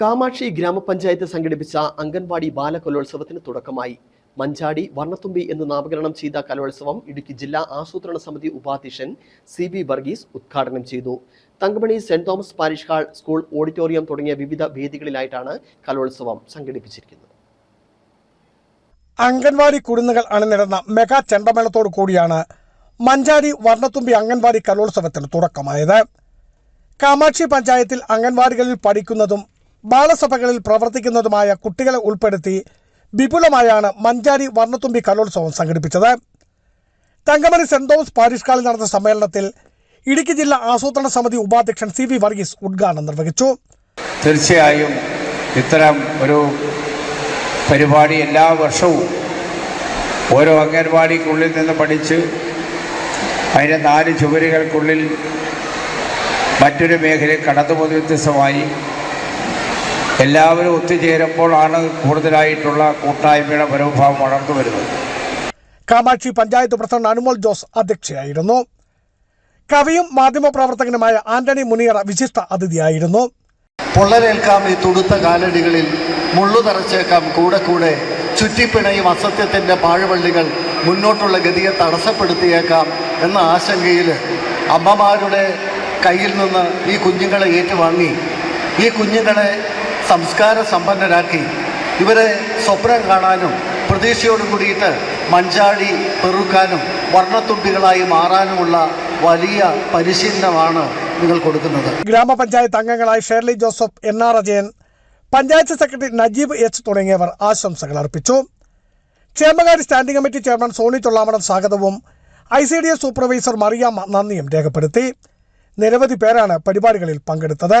കാമാക്ഷി ഗ്രാമപഞ്ചായത്ത് സംഘടിപ്പിച്ച അംഗൻവാടി ബാലകലോത്സവത്തിന് തുടക്കമായി. മഞ്ചാടി വർണത്തുമ്പി എന്ന് നാമകരണം ചെയ്ത കലോത്സവം ഇടുക്കി ജില്ലാ ആസൂത്രണ സമിതി ഉപാധ്യക്ഷൻ സി ബി വർഗീസ് ഉദ്ഘാടനം ചെയ്തു. Thankamani saint Thomas parish hall school auditorium തുടങ്ങിയ വിവിധ വേദികളിലായിട്ടാണ് കലോത്സവം സംഘടിപ്പിച്ചിരിക്കുന്നത്. അംഗൻവാടി കുരുന്നുകൾ അണിനിരന്ന മെഗാ ചെണ്ടമേളത്തോടു കൂടിയാണ് മഞ്ചാടി വർണത്തുമ്പി അംഗൻവാടി കലോത്സവത്തിന് തുടക്കമായത്. കാമാക്ഷി പഞ്ചായത്തിൽ അംഗൻവാടികളിൽ പഠിക്കുന്നതും ബാലസഭകളിൽ പ്രവർത്തിക്കുന്നതുമായ കുട്ടികളെ ഉൾപ്പെടുത്തി വിപുലമായാണ് മഞ്ചാരി വർണത്തുമ്പി കലോത്സവം സംഘടിപ്പിച്ചത്. തങ്കമണി സെന്റ് തോമസ് പാരിഷ് ഹാളിൽ നടന്ന സമ്മേളനത്തിൽ ഇടുക്കി ജില്ലാ ആസൂത്രണ സമിതി ഉപാധ്യക്ഷൻ സി വി വർഗീസ് ഉദ്ഘാടനം നിർവഹിച്ചു. തീർച്ചയായും ഇത്തരം ഒരു പരിപാടി എല്ലാ വർഷവും ഓരോ അംഗൻവാടിക്കുള്ളിൽ നിന്ന് പഠിച്ച് അതിന്റെ നാല് ചുവരുകൾക്കുള്ളിൽ മറ്റൊരു മേഖലയിൽ കടന്നുപോകുന്ന വ്യത്യസ്തമായി എല്ലാവരും ഒത്തുചേരുമ്പോഴാണ് കൂടുതലായിട്ടുള്ള കൂട്ടായ്മയുടെ മനോഭാവം വളർന്നു വരുന്നത്. കാമാക്ഷി പഞ്ചായത്ത് പ്രസിഡന്റ് അനുമോൾ ജോസ് അധ്യക്ഷയായിരുന്നു. കവിയും മാധ്യമപ്രവർത്തകനുമായ ആന്റണി മുനിയറ വിശിഷ്ട അതിഥിയായിരുന്നു. പൊള്ളലേൽക്കാം ഈ തുടുത്ത കാലടികളിൽ മുള്ളു തറച്ചേക്കാം കൂടെ കൂടെ ചുറ്റിപ്പിണയും അസത്യത്തിന്റെ പാഴ്വള്ളികൾ മുന്നോട്ടുള്ള ഗതിയെ തടസ്സപ്പെടുത്തിയേക്കാം എന്ന ആശങ്കയിൽ അമ്മമാരുടെ കയ്യിൽ നിന്ന് ഈ കുഞ്ഞുങ്ങളെ ഏറ്റുവാങ്ങി. ഈ കുഞ്ഞുങ്ങളെ സംസ്കാര സമ്പന്നരാക്കി. ഇവരെ സ്വപ്നം കാണാനും പ്രതീക്ഷയോട് കൂടിയിട്ട് മഞ്ചാടി പെറുക്കാനും വർണത്തുമ്പികളായി മാറാനുമുള്ള വലിയ പരിശീലനമാണ് നിങ്ങൾ കൊടുക്കുന്നത്. ഗ്രാമപഞ്ചായത്ത് അംഗങ്ങളായ Sherly Joseph N R Ajayan panchayat secretary Najeeb H തുടങ്ങിയവർ ആശംസകൾ അർപ്പിച്ചു. ക്ഷേമകാര്യ standing committee chairman Soni Thollamanam സ്വാഗതവും I C D S supervisor Mariyamma നന്ദിയും രേഖപ്പെടുത്തി. നിരവധി പേരാണ് പരിപാടികളിൽ പങ്കെടുത്തത്.